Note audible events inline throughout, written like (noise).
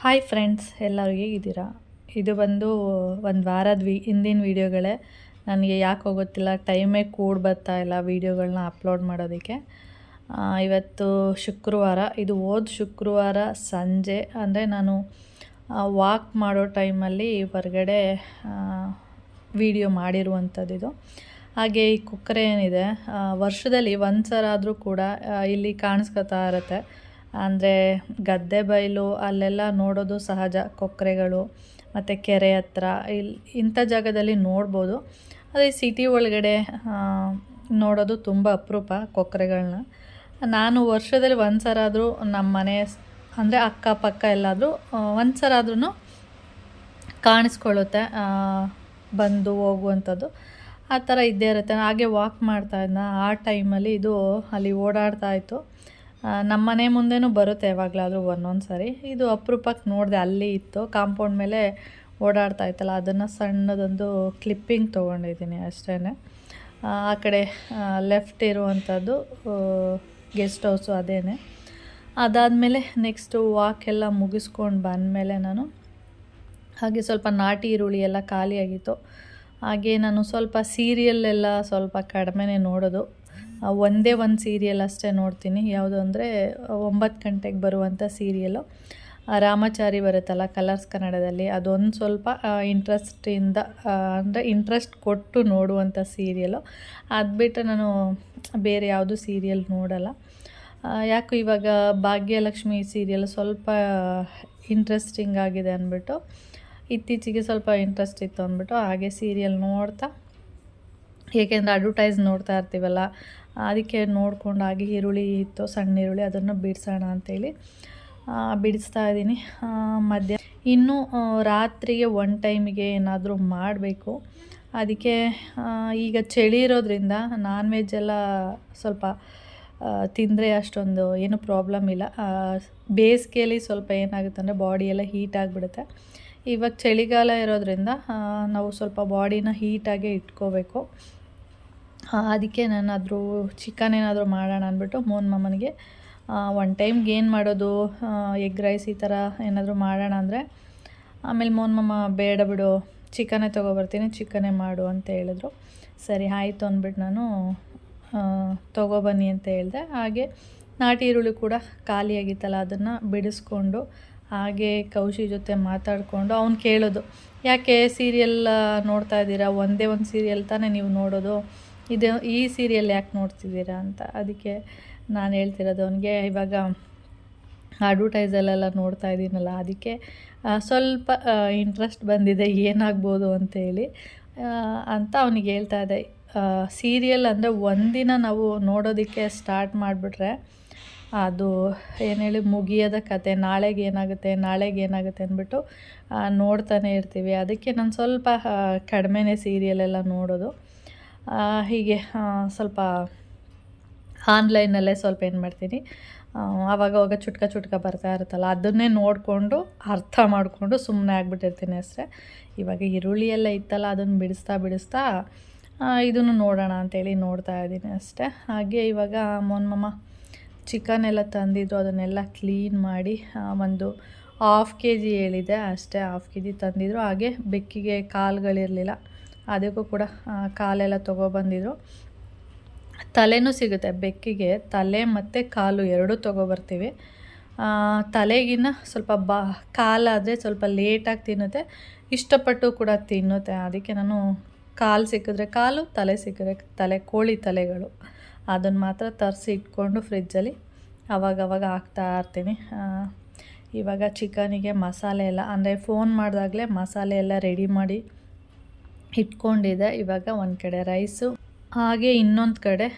Hi friends ಎಲ್ಲರೂ ಹೇಗಿದ್ದೀರಾ? ಇದು ಬಂದು ಒಂದು ವಾರದ ವಿ, ಹಿಂದಿನ ವೀಡಿಯೋಗಳೇ. ನನಗೆ ಯಾಕೆ ಗೊತ್ತಿಲ್ಲ ಟೈಮೇ ಕೂಡ್ ಬರ್ತಾ ಇಲ್ಲ ವೀಡಿಯೋಗಳನ್ನ ಅಪ್ಲೋಡ್ ಮಾಡೋದಕ್ಕೆ. ಇವತ್ತು ಶುಕ್ರವಾರ, ಇದು ಹೋದ ಶುಕ್ರವಾರ ಸಂಜೆ, ಅಂದರೆ ನಾನು ವಾಕ್ ಮಾಡೋ ಟೈಮಲ್ಲಿ ಹೊರಗಡೆ ವಿಡಿಯೋ ಇದು ಹಾಗೆ ಈ ಕುಕ್ಕರೆ ಏನಿದೆ ವರ್ಷದಲ್ಲಿ ಒಂದು ಸಲ ಆದರೂ ಕೂಡ ಇಲ್ಲಿ ಕಾಣಿಸ್ಕೊತಾ ಇರುತ್ತೆ. ಅಂದರೆ ಗದ್ದೆ ಬಯಲು ಅಲ್ಲೆಲ್ಲ ನೋಡೋದು ಸಹಜ ಕೊಕ್ಕರೆಗಳು ಮತ್ತು ಕೆರೆ ಹತ್ರ. ಇಲ್ಲಿ ಇಂಥ ಜಾಗದಲ್ಲಿ ನೋಡ್ಬೋದು. ಅದೇ ಸಿಟಿ ಒಳಗಡೆ ನೋಡೋದು ತುಂಬ ಅಪರೂಪ ಕೊಕ್ಕರೆಗಳನ್ನ ನಾನು ವರ್ಷದಲ್ಲಿ ಒಂದು ನಮ್ಮ ಮನೆ ಅಂದರೆ ಅಕ್ಕಪಕ್ಕ ಎಲ್ಲಾದರೂ ಒಂದು ಸಲ ಆದ್ರೂ ಕಾಣಿಸ್ಕೊಳ್ಳುತ್ತೆ ಬಂದು ಹೋಗುವಂಥದ್ದು. ಆ ಥರ ಇದ್ದೇ ಇರುತ್ತೆ. ಹಾಗೆ ವಾಕ್ ಮಾಡ್ತಾ ಇದ್ದ ಆ ಟೈಮಲ್ಲಿ ಇದು ಅಲ್ಲಿ ಓಡಾಡ್ತಾ ಇತ್ತು. ನಮ್ಮ ಮನೆ ಮುಂದೆನೂ ಬರುತ್ತೆ ಯಾವಾಗಲಾದರೂ ಒಂದೊಂದು ಸಾರಿ. ಇದು ಅಪರೂಪಕ್ಕೆ ನೋಡಿದೆ ಅಲ್ಲಿ ಇತ್ತು. ಕಾಂಪೌಂಡ್ ಮೇಲೆ ಓಡಾಡ್ತಾ ಇತ್ತಲ್ಲ, ಅದನ್ನು ಸಣ್ಣದೊಂದು ಕ್ಲಿಪ್ಪಿಂಗ್ ತೊಗೊಂಡಿದ್ದೀನಿ ಅಷ್ಟೇ ಆ ಕಡೆ ಲೆಫ್ಟ್ ಇರುವಂಥದ್ದು ಗೆಸ್ಟ್ ಹೌಸು ಅದೇ ಅದಾದಮೇಲೆ ನೆಕ್ಸ್ಟು ವಾಕ್ ಎಲ್ಲ ಮುಗಿಸ್ಕೊಂಡು ಬಂದಮೇಲೆ ನಾನು ಹಾಗೆ ಸ್ವಲ್ಪ ನಾಟಿ ಈರುಳ್ಳಿ ಎಲ್ಲ ಖಾಲಿಯಾಗಿತ್ತು. ಹಾಗೆ ನಾನು ಸ್ವಲ್ಪ ಸೀರಿಯಲ್ ಎಲ್ಲ ಸ್ವಲ್ಪ ಕಡಿಮೆನೇ ನೋಡೋದು. ಒಂದೇ ಒಂದು ಸೀರಿಯಲ್ ಅಷ್ಟೇ ನೋಡ್ತೀನಿ. ಯಾವುದು ಅಂದರೆ ಒಂಬತ್ತು ಗಂಟೆಗೆ ಬರುವಂಥ ಸೀರಿಯಲು ರಾಮಾಚಾರಿ ಬರುತ್ತಲ್ಲ ಕಲರ್ಸ್ ಕನ್ನಡದಲ್ಲಿ. ಅದೊಂದು ಸ್ವಲ್ಪ ಇಂಟ್ರೆಸ್ಟಿಂದ ಅಂದರೆ ಇಂಟ್ರೆಸ್ಟ್ ಕೊಟ್ಟು ನೋಡುವಂಥ ಸೀರಿಯಲು ಅದು ಬಿಟ್ಟು ನಾನು ಬೇರೆ ಯಾವುದು ಸೀರಿಯಲ್ ನೋಡಲ್ಲ. ಯಾಕೋ ಇವಾಗ ಭಾಗ್ಯಲಕ್ಷ್ಮಿ ಸೀರಿಯಲ್ ಸ್ವಲ್ಪ ಇಂಟ್ರೆಸ್ಟಿಂಗ್ ಆಗಿದೆ ಅಂದ್ಬಿಟ್ಟು ಇತ್ತೀಚೆಗೆ ಸ್ವಲ್ಪ ಇಂಟ್ರೆಸ್ಟ್ ಇತ್ತು ಅಂದ್ಬಿಟ್ಟು ಹಾಗೆ ಸೀರಿಯಲ್ ನೋಡ್ತಾ, ಏಕೆಂದರೆ ಅಡ್ವರ್ಟೈಸ್ ನೋಡ್ತಾ ಇರ್ತೀವಲ್ಲ ಅದಕ್ಕೆ ನೋಡ್ಕೊಂಡಾಗಿ ಈರುಳ್ಳಿ ಇತ್ತು, ಸಣ್ಣ ಈರುಳ್ಳಿ ಅದನ್ನು ಬಿಡಿಸೋಣ ಅಂತೇಳಿ ಬಿಡಿಸ್ತಾ ಇದ್ದೀನಿ. ಮಧ್ಯ, ಇನ್ನು ರಾತ್ರಿಗೆ ಒನ್ ಟೈಮಿಗೆ ಏನಾದರೂ ಮಾಡಬೇಕು. ಅದಕ್ಕೆ ಈಗ ಚಳಿ ಇರೋದ್ರಿಂದ ನಾನ್ ವೆಜ್ ಎಲ್ಲ ಸ್ವಲ್ಪ ತಿಂದರೆ ಅಷ್ಟೊಂದು ಏನು ಪ್ರಾಬ್ಲಮ್ ಇಲ್ಲ. ಬೇಸಿಗೆಯಲ್ಲಿ ಸ್ವಲ್ಪ ಏನಾಗುತ್ತೆ ಅಂದರೆ ಬಾಡಿ ಎಲ್ಲ ಹೀಟ್ ಆಗಿಬಿಡುತ್ತೆ. ಇವಾಗ ಚಳಿಗಾಲ ಇರೋದ್ರಿಂದ ನಾವು ಸ್ವಲ್ಪ ಬಾಡಿನ ಹೀಟಾಗೇ ಇಟ್ಕೋಬೇಕು. ಅದಕ್ಕೆ ನಾನಾದರೂ ಚಿಕನ್ ಏನಾದರೂ ಮಾಡೋಣ ಅಂದ್ಬಿಟ್ಟು ಮೋನ್ ಮಾಮನಿಗೆ ಒನ್ ಟೈಮ್ಗೆ ಏನು ಮಾಡೋದು ಎಗ್ ರೈಸ್ ಈ ಥರ ಏನಾದರೂ ಮಾಡೋಣ ಅಂದರೆ, ಆಮೇಲೆ ಮೋನ್ ಮಾಮ ಬೇಡ ಬಿಡು, ಚಿಕನೇ ತೊಗೊಬರ್ತೀನಿ ಚಿಕನೇ ಮಾಡು ಅಂತ ಹೇಳಿದ್ರು. ಸರಿ, ಆಯಿತು ಅಂದ್ಬಿಟ್ಟು ನಾನು ತೊಗೊಬನ್ನಿ ಅಂತ ಹೇಳಿದೆ. ಹಾಗೆ ನಾಟಿ ಈರುಳ್ಳಿ ಕೂಡ ಖಾಲಿಯಾಗಿತ್ತಲ್ಲ, ಅದನ್ನು ಬಿಡಿಸ್ಕೊಂಡು, ಹಾಗೆ ಕೌಶಿ ಜೊತೆ ಮಾತಾಡಿಕೊಂಡು ಅವ್ನು ಕೇಳೋದು, ಯಾಕೆ ಸೀರಿಯಲ್ ನೋಡ್ತಾ ಇದ್ದೀರಾ? ಒಂದೇ ಒಂದು ಸೀರಿಯಲ್ ತಾನೇ ನೀವು ನೋಡೋದು? ಇದು ಈ ಸೀರಿಯಲ್ ಯಾಕೆ ನೋಡ್ತಿದ್ದೀರಾ ಅಂತ. ಅದಕ್ಕೆ ನಾನು ಹೇಳ್ತಿರೋದು ಅವನಿಗೆ ಇವಾಗ ಅಡ್ವರ್ಟೈಸಲ್ಲೆಲ್ಲ ನೋಡ್ತಾ ಇದ್ದೀನಲ್ಲ ಅದಕ್ಕೆ ಸ್ವಲ್ಪ ಇಂಟ್ರೆಸ್ಟ್ ಬಂದಿದೆ, ಏನಾಗ್ಬೋದು ಅಂತೇಳಿ ಅಂತ ಅವನಿಗೆ ಹೇಳ್ತಾ ಇದೆ ಸೀರಿಯಲ್ ಅಂದರೆ ಒಂದಿನ ನಾವು ನೋಡೋದಕ್ಕೆ ಸ್ಟಾರ್ಟ್ ಮಾಡಿಬಿಟ್ರೆ ಅದು ಏನು ಹೇಳಿ ಮುಗಿಯೋದ ಕತೆ, ನಾಳೆಗೆ ಏನಾಗುತ್ತೆ ನಾಳೆಗೆ ಏನಾಗುತ್ತೆ ಅಂದ್ಬಿಟ್ಟು ನೋಡ್ತಾನೆ ಇರ್ತೀವಿ. ಅದಕ್ಕೆ ನಾನು ಸ್ವಲ್ಪ ಕಡಿಮೆನೇ ಸೀರಿಯಲ್ ಎಲ್ಲ ನೋಡೋದು. ಹೀಗೆ ಸ್ವಲ್ಪ ಆನ್ಲೈನಲ್ಲೇ ಸ್ವಲ್ಪ ಏನು ಮಾಡ್ತೀನಿ. ಆವಾಗವಾಗ ಚುಟ್ಕ ಚುಟ್ಕ ಬರ್ತಾ ಇರುತ್ತಲ್ಲ, ಅದನ್ನೇ ನೋಡಿಕೊಂಡು, ಅರ್ಥ ಮಾಡಿಕೊಂಡು ಸುಮ್ಮನೆ ಆಗಿಬಿಟ್ಟಿರ್ತೀನಿ ಅಷ್ಟೇ. ಇವಾಗ ಈರುಳ್ಳಿ ಎಲ್ಲ ಇತ್ತಲ್ಲ, ಅದನ್ನು ಬಿಡಿಸ್ತಾ ಬಿಡಿಸ್ತಾ ಇದನ್ನು ನೋಡೋಣ ಅಂತೇಳಿ ನೋಡ್ತಾ ಇದ್ದೀನಿ ಅಷ್ಟೇ. ಹಾಗೆ ಇವಾಗ ಮೊನ್ಮಮ್ಮ ಚಿಕನ್ ಎಲ್ಲ ತಂದಿದ್ದು ಅದನ್ನೆಲ್ಲ ಕ್ಲೀನ್ ಮಾಡಿ ಒಂದು ಹಾಫ್ ಕೆ ಜಿ ಹೇಳಿದೆ, ಅಷ್ಟೇ ಹಾಫ್ ಕೆ ಜಿ ತಂದಿದ್ರು. ಹಾಗೆ ಬೆಕ್ಕಿಗೆ ಕಾಲುಗಳಿರಲಿಲ್ಲ. ಅದಕ್ಕೂ ಕೂಡ ಕಾಲೆಲ್ಲ ತೊಗೊಬಂದಿದ್ರು ತಲೆನೂ ಸಿಗುತ್ತೆ, ಬೆಕ್ಕಿಗೆ. ತಲೆ ಮತ್ತು ಕಾಲು ಎರಡೂ ತೊಗೊಬರ್ತೀವಿ ತಲೆಗಿನ್ನ ಸ್ವಲ್ಪ ಬಾ ಕಾಲಾದರೆ ಸ್ವಲ್ಪ ಲೇಟಾಗಿ ತಿನ್ನುತ್ತೆ. ಇಷ್ಟಪಟ್ಟು ಕೂಡ ತಿನ್ನುತ್ತೆ. ಅದಕ್ಕೆ ನಾನು ಕಾಲು ಸಿಕ್ಕಿದ್ರೆ ಕಾಲು, ತಲೆ ಸಿಕ್ಕಿದ್ರೆ ತಲೆ, ಕೋಳಿ ತಲೆಗಳು. ಅದನ್ನು ಮಾತ್ರ ತರಿಸಿ ಇಟ್ಕೊಂಡು ಫ್ರಿಜ್ಜಲ್ಲಿ ಅವಾಗವಾಗ ಹಾಕ್ತಾ ಇರ್ತೀನಿ. ಇವಾಗ ಚಿಕನಿಗೆ ಮಸಾಲೆ ಎಲ್ಲ, ಅಂದರೆ ಫೋನ್ ಮಾಡಿದಾಗಲೇ ಮಸಾಲೆ ಎಲ್ಲ ರೆಡಿ ಮಾಡಿ ಇಟ್ಕೊಂಡಿದ್ದೆ ಇವಾಗ ಒಂದು ಕಡೆ ರೈಸು, ಹಾಗೆ ಇನ್ನೊಂದು ಕಡೆ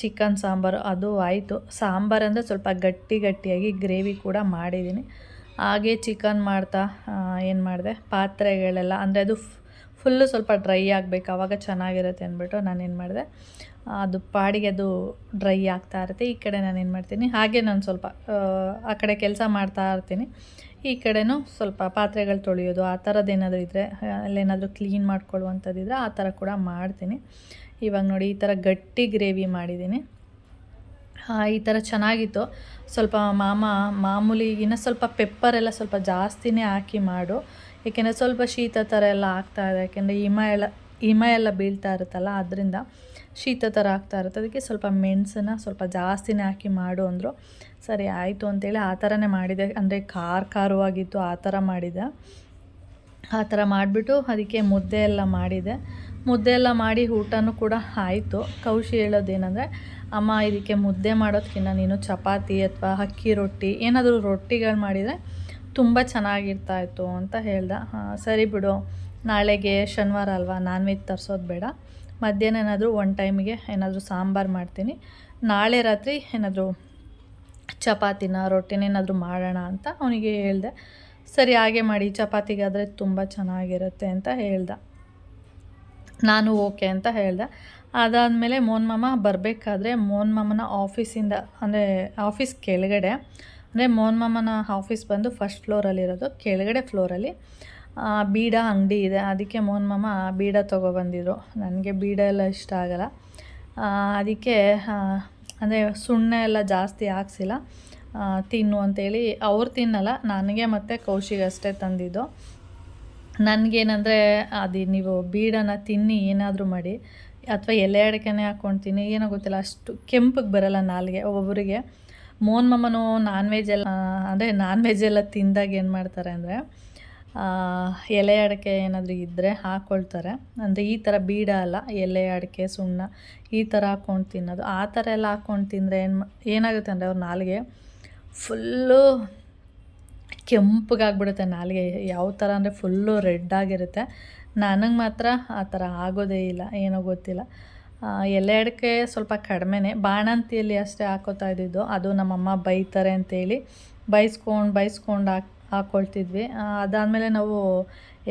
ಚಿಕನ್ ಸಾಂಬಾರು. ಅದು ಆಯಿತು. ಸಾಂಬಾರು ಅಂದರೆ ಸ್ವಲ್ಪ ಗಟ್ಟಿ ಗಟ್ಟಿಯಾಗಿ ಗ್ರೇವಿ ಕೂಡ ಮಾಡಿದ್ದೀನಿ. ಹಾಗೆ ಚಿಕನ್ ಮಾಡ್ತಾ ಏನು ಮಾಡಿದೆ? ಪಾತ್ರೆಗಳೆಲ್ಲ, ಅಂದರೆ ಅದು ಫುಲ್ಲು ಸ್ವಲ್ಪ ಡ್ರೈ ಆಗಬೇಕು. ಆವಾಗ ಚೆನ್ನಾಗಿರುತ್ತೆ ಅಂದ್ಬಿಟ್ಟು ನಾನೇನು ಮಾಡಿದೆ? ಅದು ಪಾಡಿಗೆ ಅದು ಡ್ರೈ ಆಗ್ತಾ ಇರುತ್ತೆ. ಈ ಕಡೆ ನಾನು ಏನು ಮಾಡ್ತೀನಿ? ಹಾಗೆ ನಾನು ಸ್ವಲ್ಪ ಆ ಕಡೆ ಕೆಲಸ ಮಾಡ್ತಾ ಇರ್ತೀನಿ. ಈ ಕಡೆನೂ ಸ್ವಲ್ಪ ಪಾತ್ರೆಗಳು ತೊಳೆಯೋದು, ಆ ಥರದ್ದು ಏನಾದರೂ ಇದ್ದರೆ ಅಲ್ಲೇನಾದರೂ ಕ್ಲೀನ್ ಮಾಡ್ಕೊಳ್ಳುವಂಥದ್ದಿದ್ರೆ ಆ ಥರ ಕೂಡ ಮಾಡ್ತೀನಿ. ಇವಾಗ ನೋಡಿ, ಈ ಥರ ಗಟ್ಟಿ ಗ್ರೇವಿ ಮಾಡಿದ್ದೀನಿ. ಈ ಥರ ಚೆನ್ನಾಗಿತ್ತು. ಸ್ವಲ್ಪ ಮಾಮ ಮಾಮೂಲಿಗಿನ್ನ ಸ್ವಲ್ಪ ಪೆಪ್ಪರೆಲ್ಲ ಸ್ವಲ್ಪ ಜಾಸ್ತಿನೇ ಹಾಕಿ ಮಾಡು. ಏಕೆಂದರೆ ಸ್ವಲ್ಪ ಶೀತ ಥರ ಎಲ್ಲ ಆಗ್ತಾ ಇದೆ. ಯಾಕೆಂದರೆ ಹಿಮ ಎಲ್ಲ ಹಿಮ ಎಲ್ಲ ಬೀಳ್ತಾ ಇರುತ್ತಲ್ಲ, ಅದರಿಂದ ಶೀತ ಥರ ಆಗ್ತಾ ಇರುತ್ತೆ. ಅದಕ್ಕೆ ಸ್ವಲ್ಪ ಮೆಣಸನ್ನು ಸ್ವಲ್ಪ ಜಾಸ್ತಿನೇ ಹಾಕಿ ಮಾಡು ಅಂದರು. ಸರಿ ಆಯಿತು ಅಂತೇಳಿ ಆ ಥರನೇ ಮಾಡಿದೆ. ಅಂದರೆ ಖಾರ ಖಾರವಾಗಿತ್ತು ಆ ಥರ ಮಾಡಿದೆ. ಆ ಥರ ಮಾಡಿಬಿಟ್ಟು ಅದಕ್ಕೆ ಮುದ್ದೆ ಎಲ್ಲ ಮಾಡಿದೆ. ಮುದ್ದೆ ಎಲ್ಲ ಮಾಡಿ ಊಟನೂ ಕೂಡ ಆಯಿತು. ಕೌಶಿ ಹೇಳೋದೇನೆಂದರೆ ಅಮ್ಮ ಇದಕ್ಕೆ ಮುದ್ದೆ ಮಾಡೋದಕ್ಕಿಂತ ನೀನು ಚಪಾತಿ ಅಥವಾ ಅಕ್ಕಿ ರೊಟ್ಟಿ ಏನಾದರೂ ರೊಟ್ಟಿಗಳು ಮಾಡಿದರೆ ತುಂಬ ಚೆನ್ನಾಗಿರ್ತಾ ಇತ್ತು ಅಂತ ಹೇಳ್ದೆ. "ಹಾ, ಸರಿ ಬಿಡು. ನಾಳೆಗೆ ಶನಿವಾರ ಅಲ್ವಾ? ನಾನ್ ವೆಜ್ ತರಿಸೋದು ಬೇಡ. ಮಧ್ಯಾಹ್ನ ಏನಾದರೂ ಒನ್ ಟೈಮಿಗೆ ಏನಾದರೂ ಸಾಂಬಾರು ಮಾಡ್ತೀನಿ. ನಾಳೆ ರಾತ್ರಿ ಏನಾದರೂ ಚಪಾತಿನ, ರೊಟ್ಟಿನೇನಾದರೂ ಮಾಡೋಣ ಅಂತ ಅವನಿಗೆ ಹೇಳಿದೆ. ಸರಿ, ಹಾಗೆ ಮಾಡಿ, ಚಪಾತಿಗಾದರೆ ತುಂಬ ಚೆನ್ನಾಗಿರುತ್ತೆ ಅಂತ ಹೇಳ್ದೆ. ನಾನು ಓಕೆ ಅಂತ ಹೇಳ್ದೆ. ಅದಾದಮೇಲೆ ಮೋನ್ ಮಾಮ ಬರಬೇಕಾದ್ರೆ ಮೋನ್ ಮಾಮನ ಆಫೀಸಿಂದ, ಅಂದರೆ ಆಫೀಸ್ ಕೆಳಗಡೆ, ಅಂದರೆ ಮೋನ್ ಮಾಮನ ಆಫೀಸ್ ಬಂದು ಫಸ್ಟ್ ಫ್ಲೋರಲ್ಲಿರೋದು ಕೆಳಗಡೆ ಫ್ಲೋರಲ್ಲಿ. ಬೀಡ ಅಂಗಡಿ ಇದೆ. ಅದಕ್ಕೆ ಮೋನ್ ಮಾಮ ಬೀಡ ತೊಗೊಬಂದಿದ್ರು ನನಗೆ ಬೀಡ ಎಲ್ಲ ಇಷ್ಟ ಆಗಲ್ಲ. ಅದಕ್ಕೆ ಅಂದರೆ ಸುಣ್ಣ ಎಲ್ಲ ಜಾಸ್ತಿ ಹಾಕ್ಸಿಲ್ಲ. ತಿನ್ನು ಅಂತೇಳಿ ಅವ್ರು ತಿನ್ನಲ್ಲ, ನನಗೆ ಮತ್ತು ಕೌಶಿಗಷ್ಟೇ ತಂದಿದ್ದು. ನನಗೇನಂದರೆ, ಅದು ನೀವು ಬೀಡನ ತಿನ್ನಿ, ಏನಾದರೂ ಮಾಡಿ, ಅಥವಾ ಎಲೆ ಅಡಿಕೆನೆ ಹಾಕ್ಕೊಂಡು ತಿನ್ನಿ, ಏನೋ ಗೊತ್ತಿಲ್ಲ, ಅಷ್ಟು ಕೆಂಪಗೆ ಬರಲ್ಲ ನಾಲಿಗೆ ಒಬ್ಬೊಬ್ಬರಿಗೆ ಮೋನ್ ಮಮ್ಮನು ನಾನ್ ವೆಜ್ ಎಲ್ಲ ಅಂದರೆ ನಾನ್ ವೆಜ್ ಎಲ್ಲ ತಿಂದಾಗ ಏನು ಮಾಡ್ತಾರೆ ಅಂದರೆ ಎಲೆ ಅಡಿಕೆ ಏನಾದರೂ ಇದ್ದರೆ ಹಾಕ್ಕೊಳ್ತಾರೆ ಅಂದರೆ ಈ ಥರ ಬೀಡ ಅಲ್ಲ, ಎಲೆ ಅಡಿಕೆ, ಸುಣ್ಣ ಈ ಥರ ಹಾಕ್ಕೊಂಡು ತಿನ್ನೋದು. ಆ ಥರ ಎಲ್ಲ ಹಾಕ್ಕೊಂಡು ತಿಂದರೆ ಏನು ಏನಾಗುತ್ತೆ ಅಂದರೆ ಅವ್ರ ನಾಲಿಗೆ ಫುಲ್ಲು ಕೆಂಪಗಾಗ್ಬಿಡುತ್ತೆ ನಾಲಿಗೆ. ಯಾವ ಥರ ಅಂದರೆ ಫುಲ್ಲು ರೆಡ್ ಆಗಿರುತ್ತೆ. ನನಗೆ ಮಾತ್ರ ಆ ಥರ ಆಗೋದೇ ಇಲ್ಲ, ಏನೋ ಗೊತ್ತಿಲ್ಲ. ಎಲೆ ಅಡಿಕೆ ಸ್ವಲ್ಪ ಕಡಿಮೆನೇ. ಬಾಣಂತಿಯಲ್ಲಿ ಅಷ್ಟೇ ಹಾಕೋತಾ ಇದ್ದಿದ್ದು. ಅದು ನಮ್ಮಮ್ಮ ಬೈತಾರೆ ಅಂತೇಳಿ ಬೈಸ್ಕೊಂಡು ಬೈಸ್ಕೊಂಡು ಹಾಕ್ ಹಾಕ್ಕೊಳ್ತಿದ್ವಿ ಅದಾದಮೇಲೆ ನಾವು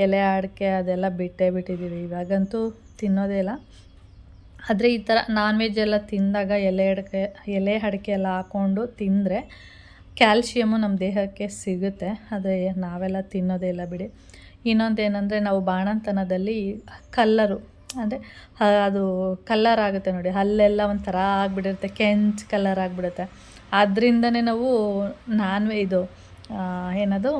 ಎಲೆ ಅಡಿಕೆ ಅದೆಲ್ಲ ಬಿಟ್ಟೇ ಬಿಟ್ಟಿದ್ದೀವಿ. ಇವಾಗಂತೂ ತಿನ್ನೋದೇ ಇಲ್ಲ. ಆದರೆ ಈ ಥರ ನಾನ್ ವೆಜ್ ಎಲ್ಲ ತಿಂದಾಗ ಎಲೆ ಅಡಿಕೆ ಎಲೆ ಅಡಿಕೆ ಎಲ್ಲ ಹಾಕ್ಕೊಂಡು ತಿಂದರೆ ಕ್ಯಾಲ್ಶಿಯಮು ನಮ್ಮ ದೇಹಕ್ಕೆ ಸಿಗುತ್ತೆ. ಆದರೆ ನಾವೆಲ್ಲ ತಿನ್ನೋದೇ ಇಲ್ಲ ಬಿಡಿ. ಇನ್ನೊಂದು ಏನಂದರೆ ನಾವು ಬಾಣಂತನದಲ್ಲಿ ಕಲ್ಲರು, ಅಂದರೆ ಅದು ಕಲ್ಲರ್ ಆಗುತ್ತೆ ನೋಡಿ. ಅಲ್ಲೆಲ್ಲ ಒಂಥರ ಆಗಿಬಿಟ್ಟಿರುತ್ತೆ, ಕೆಂಚ್ ಕಲ್ಲರ್ ಆಗಿಬಿಡುತ್ತೆ. ಅದರಿಂದನೇ ನಾವು ನಾನ್ ಇದು ಏನದು?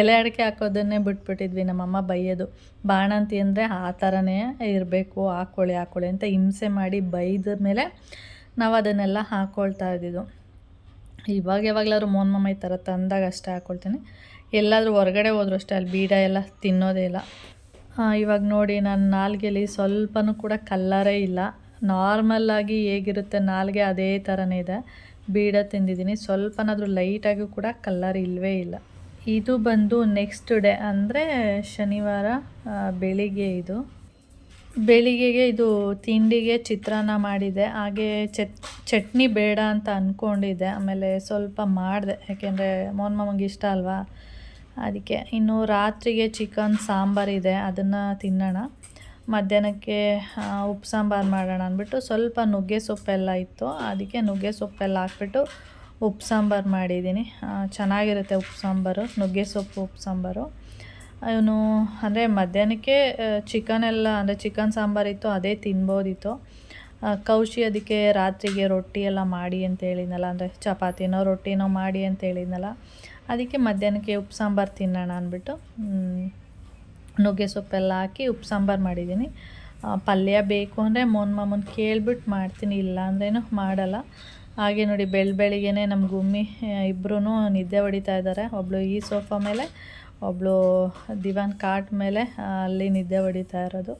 ಎಲೆ ಅಡಿಕೆ ಹಾಕೋದನ್ನೇ ಬಿಟ್ಬಿಟ್ಟಿದ್ವಿ ನಮ್ಮಮ್ಮ ಬೈಯೋದು. ಬಾಣಂತಿ ಅಂದರೆ ಆ ಥರನೇ ಇರಬೇಕು ಹಾಕ್ಕೊಳ್ಳಿ ಹಾಕ್ಕೊಳ್ಳಿ ಅಂತ ಹಿಂಸೆ ಮಾಡಿ ಬೈದ ಮೇಲೆ ನಾವು ಅದನ್ನೆಲ್ಲ ಹಾಕ್ಕೊಳ್ತಾ ಇದ್ದಿದ್ದು. ಇವಾಗ ಯಾವಾಗಲಾದ್ರು ಮೋನ್ ಮಮ್ಮ ಈ ಥರ ತಂದಾಗ ಅಷ್ಟೇ ಹಾಕ್ಕೊಳ್ತೀನಿ ಎಲ್ಲಾದರೂ ಹೊರಗಡೆ ಹೋದ್ರು ಅಷ್ಟೇ, ಅಲ್ಲಿ ಬೀಡ ಎಲ್ಲ ತಿನ್ನೋದೇ ಇಲ್ಲ. ಇವಾಗ ನೋಡಿ ನನ್ನ ನಾಲ್ಗೆಲಿ ಸ್ವಲ್ಪನೂ ಕೂಡ ಕಲ್ಲರೇ ಇಲ್ಲ. ನಾರ್ಮಲ್ಲಾಗಿ ಹೇಗಿರುತ್ತೆ ನಾಲ್ಗೆ ಅದೇ ಥರನೇ ಇದೆ. ಬೀಡ ತಿಂದಿದ್ದೀನಿ. ಸ್ವಲ್ಪನಾದರೂ ಲೈಟಾಗಿ ಕೂಡ ಕಲ್ಲರ್ ಇಲ್ಲವೇ ಇಲ್ಲ. ಇದು ಬಂದು ನೆಕ್ಸ್ಟ್ ಡೇ ಅಂದರೆ ಶನಿವಾರ ಬೆಳಿಗ್ಗೆ ಇದು. ಬೆಳಿಗ್ಗೆಗೆ ಇದು ತಿಂಡಿಗೆ ಚಿತ್ರಾನ್ನ ಮಾಡಿದೆ. ಹಾಗೆ ಚಟ್, ಚಟ್ನಿ ಬೇಡ ಅಂತ ಅಂದ್ಕೊಂಡಿದ್ದೆ ಆಮೇಲೆ ಸ್ವಲ್ಪ ಮಾಡಿದೆ. ಯಾಕೆಂದರೆ ಮೋನ್ ಮಮ್ಮಂಗೆ ಇಷ್ಟ ಅಲ್ವಾ? ಅದಕ್ಕೆ ಇನ್ನು ರಾತ್ರಿಗೆ ಚಿಕನ್ ಸಾಂಬಾರಿದೆ ಅದನ್ನು ತಿನ್ನೋಣ. ಮಧ್ಯಾಹ್ನಕ್ಕೆ ಉಪ್ಪು ಸಾಂಬಾರು ಮಾಡೋಣ ಅಂದ್ಬಿಟ್ಟು ಸ್ವಲ್ಪ ನುಗ್ಗೆ ಸೊಪ್ಪೆಲ್ಲ ಇತ್ತು. ಅದಕ್ಕೆ ನುಗ್ಗೆ ಸೊಪ್ಪೆಲ್ಲ ಹಾಕ್ಬಿಟ್ಟು ಉಪ್ಪು ಸಾಂಬಾರು ಮಾಡಿದ್ದೀನಿ. ಚೆನ್ನಾಗಿರುತ್ತೆ ಉಪ್ಪು ಸಾಂಬಾರು, ನುಗ್ಗೆ ಸೊಪ್ಪು ಉಪ್ಪು ಸಾಂಬಾರು. ಇವನು ಅಂದರೆ ಮಧ್ಯಾಹ್ನಕ್ಕೆ ಚಿಕನ್ ಎಲ್ಲ ಅಂದರೆ ಚಿಕನ್ ಸಾಂಬಾರಿತ್ತು ಅದೇ ತಿನ್ಬೋದಿತ್ತು. ಕೌಶಿ ಅದಕ್ಕೆ ರಾತ್ರಿಗೆ ರೊಟ್ಟಿ ಎಲ್ಲ ಮಾಡಿ ಅಂತ ಹೇಳಿದ್ನಲ್ಲ, ಅಂದರೆ ಚಪಾತಿನೋ ರೊಟ್ಟಿನೋ ಮಾಡಿ ಅಂತ ಹೇಳಿದ್ನಲ್ಲ, ಅದಕ್ಕೆ ಮಧ್ಯಾಹ್ನಕ್ಕೆ ಉಪ್ಪು ಸಾಂಬಾರು ತಿನ್ನೋಣ ಅಂದ್ಬಿಟ್ಟು ನುಗ್ಗೆ ಸೊಪ್ಪೆಲ್ಲ ಹಾಕಿ ಉಪ್ಪು ಸಾಂಬಾರು ಮಾಡಿದ್ದೀನಿ. ಪಲ್ಯ ಬೇಕು ಅಂದರೆ ಮೊನ್ ಮಾಮನ್ ಕೇಳ್ಬಿಟ್ಟು ಮಾಡ್ತೀನಿ, ಇಲ್ಲ ಅಂದ್ರೇನು ಮಾಡಲ್ಲ. ಹಾಗೆ ನೋಡಿ, ಬೆಳ್ ಬೆಳಿಗ್ಗೆ ನಮ್ಮ ಗುಮ್ಮಿ ಇಬ್ಬರೂ ನಿದ್ದೆ ಹೊಡಿತಾ ಇದ್ದಾರೆ. ಒಬ್ಬಳು ಈ ಸೋಫಾ ಮೇಲೆ ಒಬ್ಬಳು ದಿವಾನ್ ಕಾಟ್ ಮೇಲೆ ಅಲ್ಲಿ ನಿದ್ದೆ ಹೊಡಿತಾ ಇರೋದು.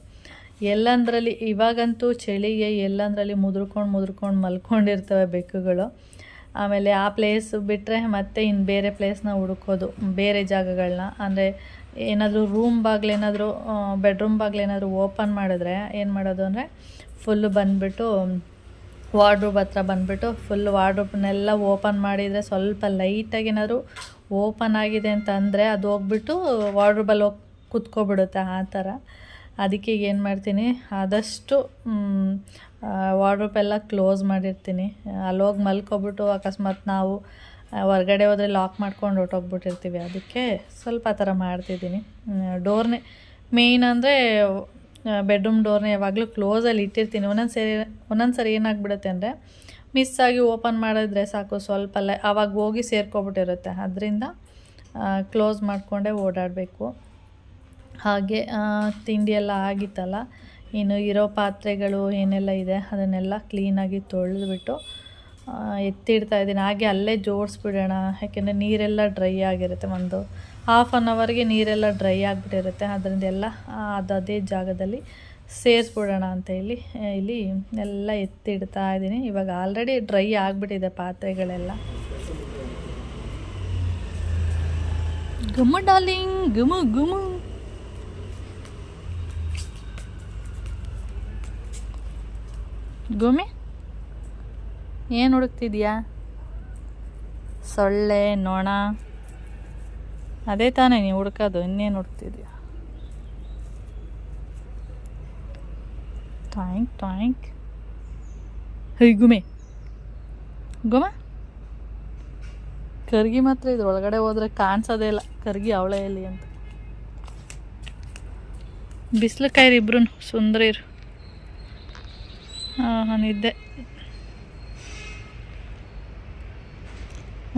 ಎಲ್ಲಂದ್ರಲ್ಲಿ, ಇವಾಗಂತೂ ಚಳಿಗೆ ಎಲ್ಲಂದ್ರಲ್ಲಿ ಮುದ್ರಕೊಂಡು ಮುದ್ರಕೊಂಡು ಮಲ್ಕೊಂಡಿರ್ತವೆ ಬೆಕ್ಕುಗಳು. ಆಮೇಲೆ ಆ ಪ್ಲೇಸ್ ಬಿಟ್ಟರೆ ಮತ್ತೆ ಇನ್ನು ಬೇರೆ ಪ್ಲೇಸ್ನ ಹುಡುಕೋದು, ಬೇರೆ ಜಾಗಗಳನ್ನ ಅಂದರೆ ಏನಾದರೂ ರೂಮ್ ಬಾಗಿಲೇನಾದರೂ ಬೆಡ್ರೂಮ್ ಬಾಗಿಲೇನಾದರೂ ಓಪನ್ ಮಾಡಿದ್ರೆ ಏನು ಮಾಡೋದು ಅಂದರೆ ಫುಲ್ಲು ಬಂದುಬಿಟ್ಟು ವಾರ್ಡ್ರೂಬ್ ಹತ್ರ ಬಂದುಬಿಟ್ಟು ಫುಲ್ ವಾರ್ಡ್ರೂಬ್ನೆಲ್ಲ ಓಪನ್ ಮಾಡಿದರೆ ಸ್ವಲ್ಪ ಲೈಟಾಗಿ ಏನಾದರೂ ಓಪನ್ ಆಗಿದೆ ಅಂತ ಅಂದರೆ ಅದು ಹೋಗ್ಬಿಟ್ಟು ವಾರ್ಡ್ರೂಬಲ್ಲಿ ಹೋಗಿ ಕುತ್ಕೊಬಿಡುತ್ತೆ ಆ ಥರ. ಅದಕ್ಕೆ ಏನು ಮಾಡ್ತೀನಿ, ಆದಷ್ಟು ವಾರ್ಡ್ರೂಬ್ ಎಲ್ಲ ಕ್ಲೋಸ್ ಮಾಡಿರ್ತೀನಿ. ಅಲ್ಲಿ ಹೋಗಿ ಮಲ್ಕೊಬಿಟ್ಟು ಅಕಸ್ಮಾತ್ ನಾವು ಹೊರ್ಗಡೆ ಹೋದರೆ ಲಾಕ್ ಮಾಡ್ಕೊಂಡು ಹೊರ್ಟೋಗ್ಬಿಟ್ಟಿರ್ತೀವಿ. ಅದಕ್ಕೆ ಸ್ವಲ್ಪ ಆ ಥರ ಮಾಡ್ತಿದ್ದೀನಿ. ಡೋರ್ನೇ ಮೇಯ್ನ್ ಅಂದರೆ ಬೆಡ್ರೂಮ್ ಡೋರ್ನ ಯಾವಾಗಲೂ ಕ್ಲೋಸಲ್ಲಿ ಇಟ್ಟಿರ್ತೀನಿ. ಒಂದೊಂದು ಸರಿ ಒಂದೊಂದು ಸರಿ ಏನಾಗ್ಬಿಡುತ್ತೆ ಅಂದರೆ ಮಿಸ್ ಆಗಿ ಓಪನ್ ಮಾಡಿದ್ರೆ ಸಾಕು, ಸ್ವಲ್ಪ ಲೈ ಆವಾಗ ಹೋಗಿ ಸೇರ್ಕೊಬಿಟ್ಟಿರುತ್ತೆ. ಅದರಿಂದ ಕ್ಲೋಸ್ ಮಾಡಿಕೊಂಡೇ ಓಡಾಡಬೇಕು. ಹಾಗೆ ತಿಂಡಿ ಎಲ್ಲ ಆಗಿತ್ತಲ್ಲ, ಇನ್ನು ಇರೋ ಪಾತ್ರೆಗಳು ಏನೆಲ್ಲ ಇದೆ, ಅದನ್ನೆಲ್ಲ ಕ್ಲೀನಾಗಿ ತೊಳೆದ್ಬಿಟ್ಟು ಎತ್ತಿಡ್ತಾ ಇದ್ದೀನಿ. ಹಾಗೆ ಅಲ್ಲೇ ಜೋಡಿಸ್ಬಿಡೋಣ. ಯಾಕೆಂದರೆ ನೀರೆಲ್ಲ ಡ್ರೈ ಆಗಿರುತ್ತೆ ಒಂದು ಹಾಫ್ ಆನ್ ಅವರ್ಗೆ ನೀರೆಲ್ಲ ಡ್ರೈ ಆಗಿಬಿಟ್ಟಿರುತ್ತೆ. ಅದರಿಂದ ಎಲ್ಲ ಅದೇ ಜಾಗದಲ್ಲಿ ಸೇರಿಸ್ಬಿಡೋಣ ಅಂತ ಹೇಳಿ ಇಲ್ಲಿ ಎಲ್ಲ ಎತ್ತಿಡ್ತಾ ಇದ್ದೀನಿ. ಇವಾಗ ಆಲ್ರೆಡಿ ಡ್ರೈ ಆಗಿಬಿಟ್ಟಿದೆ ಪಾತ್ರೆಗಳೆಲ್ಲ. ಗುಮ್ಮ ಡಾರ್ಲಿಂಗ್ ಗುಮು ಗುಮು ಗುಮಿ ಏನು ಹುಡುಕ್ತಿದ್ಯಾ? ಸೊಳ್ಳೆ, ನೊಣ. ಅದೇ ತಾನೇ ನೀವು ಹುಡ್ಕೋದು, ಇನ್ನೇನು ಹುಡುಕ್ತಿದ್ಯಾ? ಟ್ವಾಯಿಂಕ್ ಟ್ವಾಯಿಂಕ್ ಹೈ, ಗುಮೆ. ಗುಮ. ಕರ್ಗಿ ಮಾತ್ರ ಇದ್ರ ಒಳಗಡೆ ಹೋದ್ರೆ ಕಾಣಿಸೋದೇ ಇಲ್ಲ. ಕರ್ಗಿ ಅವಳೆ ಇಲ್ಲಿ ಅಂತ. ಬಿಸಿಲು ಕಾಯ್ರಿ ಇಬ್ರು ಸುಂದರಿರು. ಹಾಂ ನಿದ್ದೆ.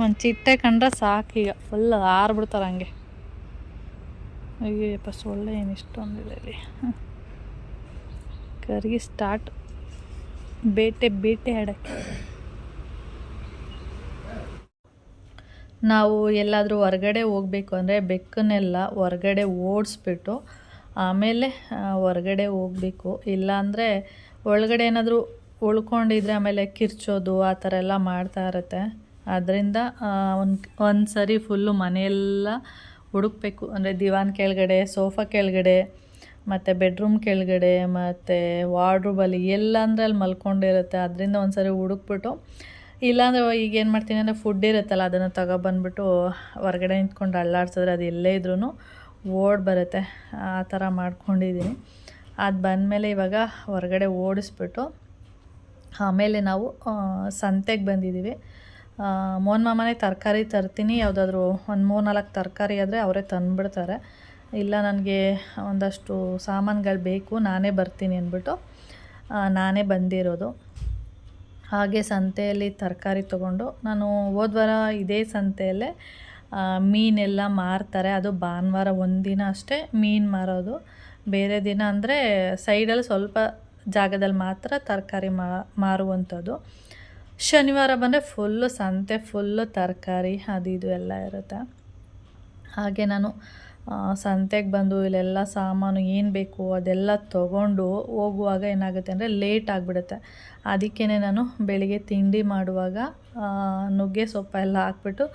ಒಂದು ಚಿಟ್ಟೆ ಕಂಡ್ರೆ ಸಾಕು ಈಗ. ಫುಲ್ ಆರ್ಬಿಡ್ತಾರೆ ಹಂಗೆ. ಅಯ್ಯಪ್ಪ ಸೊಳ್ಳೆ ಏನು ಇಷ್ಟೊಂದಿದೆ ಇಲ್ಲಿ. ಕರಿಗೆ ಸ್ಟಾರ್ಟ್ ಬೇಟೆ ಬೇಟೆ ಆಡೋಕ್ಕೆ. ನಾವು ಎಲ್ಲಾದರೂ ಹೊರಗಡೆ ಹೋಗಬೇಕು ಅಂದರೆ ಬೆಕ್ಕನ್ನೆಲ್ಲ ಹೊರಗಡೆ ಓಡಿಸ್ಬಿಟ್ಟು ಆಮೇಲೆ ಹೊರ್ಗಡೆ ಹೋಗಬೇಕು. ಇಲ್ಲಾಂದರೆ ಒಳಗಡೆ ಏನಾದರೂ ಉಳ್ಕೊಂಡಿದ್ರೆ ಆಮೇಲೆ ಕಿರ್ಚೋದು, ಆ ಥರ ಎಲ್ಲ ಮಾಡ್ತಾ ಇರುತ್ತೆ. ಅದರಿಂದ ಒಂದು ಒಂದು ಸರಿ ಫುಲ್ಲು ಮನೆಯೆಲ್ಲ ಹುಡುಕ್ಬೇಕು. ಅಂದರೆ ದಿವಾನ್ ಕೆಳಗಡೆ, ಸೋಫಾ ಕೆಳಗಡೆ, ಮತ್ತು ಬೆಡ್ರೂಮ್ ಕೆಳಗಡೆ, ಮತ್ತು ವಾರ್ಡ್ರೂಬಲ್ಲಿ ಎಲ್ಲ ಅಂದರೆ ಅಲ್ಲಿ ಮಲ್ಕೊಂಡಿರುತ್ತೆ ಅದರಿಂದ ಒಂದು ಸರಿ ಹುಡುಕ್ಬಿಟ್ಟು, ಇಲ್ಲಾಂದರೆ ಈಗ ಏನು ಮಾಡ್ತೀನಿ ಅಂದರೆ ಫುಡ್ ಇರುತ್ತಲ್ಲ, ಅದನ್ನು ತಗೊಬಂದ್ಬಿಟ್ಟು ಹೊರಗಡೆ ನಿಂತ್ಕೊಂಡು ಅಳ್ಳಾಡ್ಸಿದ್ರೆ ಅದು ಎಲ್ಲೇ ಇದ್ರೂ ಓಡ್ ಬರುತ್ತೆ. ಆ ಥರ ಮಾಡ್ಕೊಂಡಿದ್ದೀನಿ ಅದು ಬಂದಮೇಲೆ ಇವಾಗ ಹೊರಗಡೆ ಓಡಿಸ್ಬಿಟ್ಟು, ಆಮೇಲೆ ನಾವು ಸಂತೆಗೆ ಬಂದಿದ್ದೀವಿ ಆ, ಮೋಹನ್ ಮಾಮನೇ ತರಕಾರಿ ತರ್ತೀನಿ. ಯಾವುದಾದ್ರೂ ಒಂದು ಮೂರು ನಾಲ್ಕು ತರಕಾರಿ ಆದರೆ ಅವರೇ ತಂದುಬಿಡ್ತಾರೆ. ಇಲ್ಲ ನನಗೆ ಒಂದಷ್ಟು ಸಾಮಾನುಗಳು ಬೇಕು ನಾನೇ ಬರ್ತೀನಿ ಅಂದ್ಬಿಟ್ಟು ನಾನೇ ಬಂದಿರೋದು. ಹಾಗೆ ಸಂತೆಯಲ್ಲಿ ತರಕಾರಿ ತೊಗೊಂಡು ನಾನು ಹೋದ್ವಾರ ಇದೇ ಸಂತೆಯಲ್ಲೇ ಮೀನೆಲ್ಲ ಮಾರ್ತಾರೆ. ಅದು ಭಾನುವಾರ ಒಂದಿನ ಅಷ್ಟೇ ಮೀನು ಮಾರೋದು. ಬೇರೆ ದಿನ ಅಂದರೆ ಸೈಡಲ್ಲಿ ಸ್ವಲ್ಪ ಜಾಗದಲ್ಲಿ ಮಾತ್ರ ತರಕಾರಿ ಮಾರುವಂಥದ್ದು. ಶನಿವಾರ ಬಂದರೆ ಫುಲ್ಲು ಸಂತೆ, ಫುಲ್ಲು ತರಕಾರಿ, ಅದು ಇದು ಎಲ್ಲ ಇರುತ್ತೆ. ಹಾಗೆ ನಾನು ಸಂತೆಗೆ ಬಂದು ಇಲ್ಲೆಲ್ಲ ಸಾಮಾನು ಏನು ಬೇಕು ಅದೆಲ್ಲ ತೊಗೊಂಡು ಹೋಗುವಾಗ ಏನಾಗುತ್ತೆ ಅಂದರೆ ಲೇಟ್ ಆಗಿಬಿಡುತ್ತೆ. ಅದಕ್ಕೇ ನಾನು ಬೆಳಿಗ್ಗೆ ತಿಂಡಿ ಮಾಡುವಾಗ ನುಗ್ಗೆ ಸೊಪ್ಪು ಎಲ್ಲ ಹಾಕ್ಬಿಟ್ಟು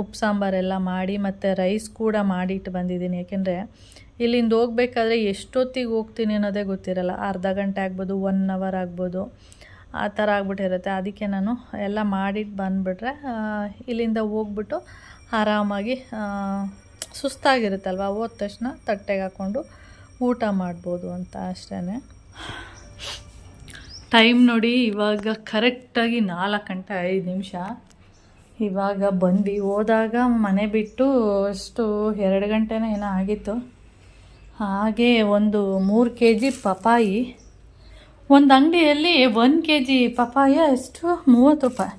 ಉಪ್ಪು ಸಾಂಬಾರೆಲ್ಲ ಮಾಡಿ ಮತ್ತು ರೈಸ್ ಕೂಡ ಮಾಡಿಟ್ಟು ಬಂದಿದ್ದೀನಿ. ಯಾಕೆಂದರೆ ಇಲ್ಲಿಂದ ಹೋಗ್ಬೇಕಾದ್ರೆ ಎಷ್ಟೊತ್ತಿಗೆ ಹೋಗ್ತೀನಿ ಅನ್ನೋದೇ ಗೊತ್ತಿರಲ್ಲ. ಅರ್ಧ ಗಂಟೆ ಆಗ್ಬೋದು ಒನ್ ಅವರ್ ಆಗ್ಬೋದು. ಆ ಥರ ಆಗ್ಬಿಟ್ಟಿರುತ್ತೆ. ಅದಕ್ಕೆ ನಾನು ಎಲ್ಲ ಮಾಡಿಟ್ಟು ಬಂದುಬಿಟ್ರೆ ಇಲ್ಲಿಂದ ಹೋಗ್ಬಿಟ್ಟು ಆರಾಮಾಗಿ ಸುಸ್ತಾಗಿರುತ್ತಲ್ವ? ಹೋದ ತಕ್ಷಣ ತಟ್ಟೆಗೆ ಹಾಕ್ಕೊಂಡು ಊಟ ಮಾಡ್ಬೋದು ಅಂತ ಅಷ್ಟೇ ಟೈಮ್ ನೋಡಿ, ಇವಾಗ ಕರೆಕ್ಟಾಗಿ ನಾಲ್ಕು ಗಂಟೆ ಐದು ನಿಮಿಷ. ಇವಾಗ ಬಂದು ಹೋದಾಗ ಮನೆ ಬಿಟ್ಟು ಅಷ್ಟು ಎರಡು ಗಂಟೆನೋ ಏನೋ ಆಗಿತ್ತು. ಹಾಗೆ ಒಂದು ಮೂರು ಕೆ ಜಿ ಪಪಾಯಿ ಒಂದು ಅಂಗಡಿಯಲ್ಲಿ ಒನ್ ಕೆ ಜಿ ಪಪ್ಪಾಯ ಎಷ್ಟು? ಮೂವತ್ತು ರೂಪಾಯಿ.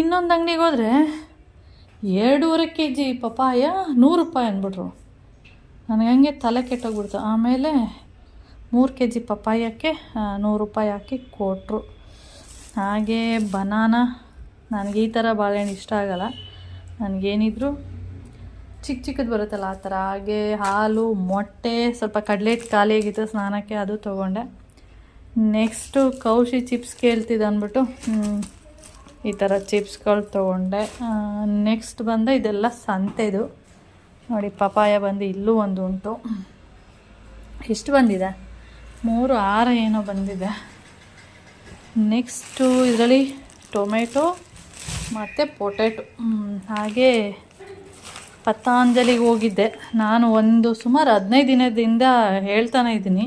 ಇನ್ನೊಂದು ಅಂಗಡಿಗೆ ಹೋದರೆ ಎರಡೂವರೆ ಕೆ ಜಿ ಪಪ್ಪಾಯ ನೂರು ರೂಪಾಯಿ ಅಂದ್ಬಿಟ್ರು. ನನಗೆ ಹಂಗೆ ತಲೆ ಕೆಟ್ಟೋಗ್ಬಿಡ್ತು. ಆಮೇಲೆ ಮೂರು ಕೆ ಜಿ ಪಪ್ಪಾಯಕ್ಕೆ ನೂರು ರೂಪಾಯಿ ಹಾಕಿ ಕೊಟ್ಟರು ಹಾಗೆ ಬನಾನ. ನನಗೆ ಈ ಥರ ಬಾಳೆಹಣ್ಣು ಇಷ್ಟ ಆಗಲ್ಲ. ನನಗೇನಿದ್ರು ಚಿಕ್ಕ ಚಿಕ್ಕದು ಬರುತ್ತಲ್ಲ ಆ ಥರ ಹಾಗೆ ಹಾಲು, ಮೊಟ್ಟೆ, ಸ್ವಲ್ಪ ಕಡಲೆ ಖಾಲಿಯಾಗಿತ್ತು ಸ್ನಾನಕ್ಕೆ, ಅದು ತೊಗೊಂಡೆ. ನೆಕ್ಸ್ಟು ಕೌಶಿ ಚಿಪ್ಸ್ ಕೇಳ್ತಿದ್ದೆ ಅಂದ್ಬಿಟ್ಟು ಈ ಥರ ಚಿಪ್ಸ್ಗಳು ತೊಗೊಂಡೆ. ನೆಕ್ಸ್ಟ್ ಬಂದು ಇದೆಲ್ಲ ಸಂತೆದು. ನೋಡಿ ಪಪಾಯ ಬಂದು ಇಲ್ಲೂ ಒಂದು ಉಂಟು. ಎಷ್ಟು ಬಂದಿದೆ? ಮೂರು, ಆರು ಏನೋ ಬಂದಿದೆ. ನೆಕ್ಸ್ಟು ಇದರಲ್ಲಿ ಟೊಮೆಟೊ ಮತ್ತು ಪೊಟ್ಯಾಟೊ ಹಾಗೆ ಪತಾಂಜಲಿಗೆ ಹೋಗಿದ್ದೆ. ನಾನು ಒಂದು ಸುಮಾರು ಹದಿನೈದು ದಿನದಿಂದ ಹೇಳ್ತಾನೆ ಇದ್ದೀನಿ.